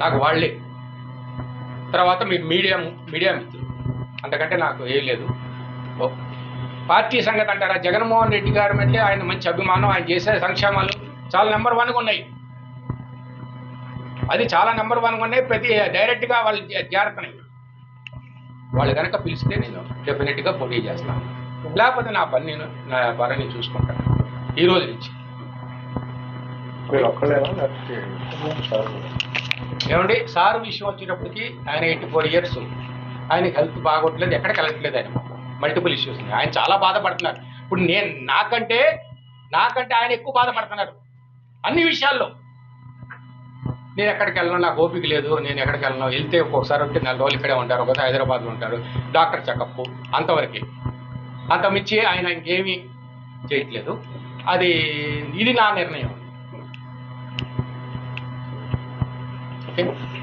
నాకు వాళ్ళే. తర్వాత మీ మీడియా మీడియా మిత్రులు. అంతకంటే నాకు ఏం లేదు. పార్టీ సంగతి అంటారా? జగన్మోహన్ రెడ్డి గారు అంటే ఆయన మంచి అభిమానం ఆయన చేసే సంక్షేమాలు చాలా నెంబర్ వన్గా ఉన్నాయి అది చాలా నెంబర్ వన్గా ఉన్నాయి ప్రతి డైరెక్ట్గా వాళ్ళు చేరుతున్నాయి వాళ్ళు కనుక పిలిస్తే నేను డెఫినెట్గా పోటీ చేస్తాను లేకపోతే నా పని నేను నా పని చూసుకుంటాను ఈ రోజు నుంచి. మీరు ఒక్కలేనా లేకపోతే ఏమండి? సార్ విషయం వచ్చేటప్పటికి ఆయన ఎయిటీ ఫోర్ ఇయర్స్. ఆయనకి హెల్త్ బాగోట్లేదు ఎక్కడికి వెళ్ళట్లేదు ఆయన. మల్టిపుల్ ఇష్యూస్ ఉన్నాయి. ఆయన చాలా బాధపడుతున్నారు. ఇప్పుడు నేను నాకంటే నాకంటే ఆయన ఎక్కువ బాధపడుతున్నారు. అన్ని విషయాల్లో. నేను ఎక్కడికి వెళ్ళను నాకు ఓపిక లేదు. నేను ఎక్కడికి వెళ్ళను. వెళ్తే ఒక్కొక్కసారి ఉంటే నెల రోజులు ఇక్కడే ఉంటారు. ఒకసారి హైదరాబాద్లో ఉంటారు. డాక్టర్ చెకప్ అంతవరకే. అంతమించి ఆయన ఇంకేమీ చేయట్లేదు. అది ఇది నా నిర్ణయం. okay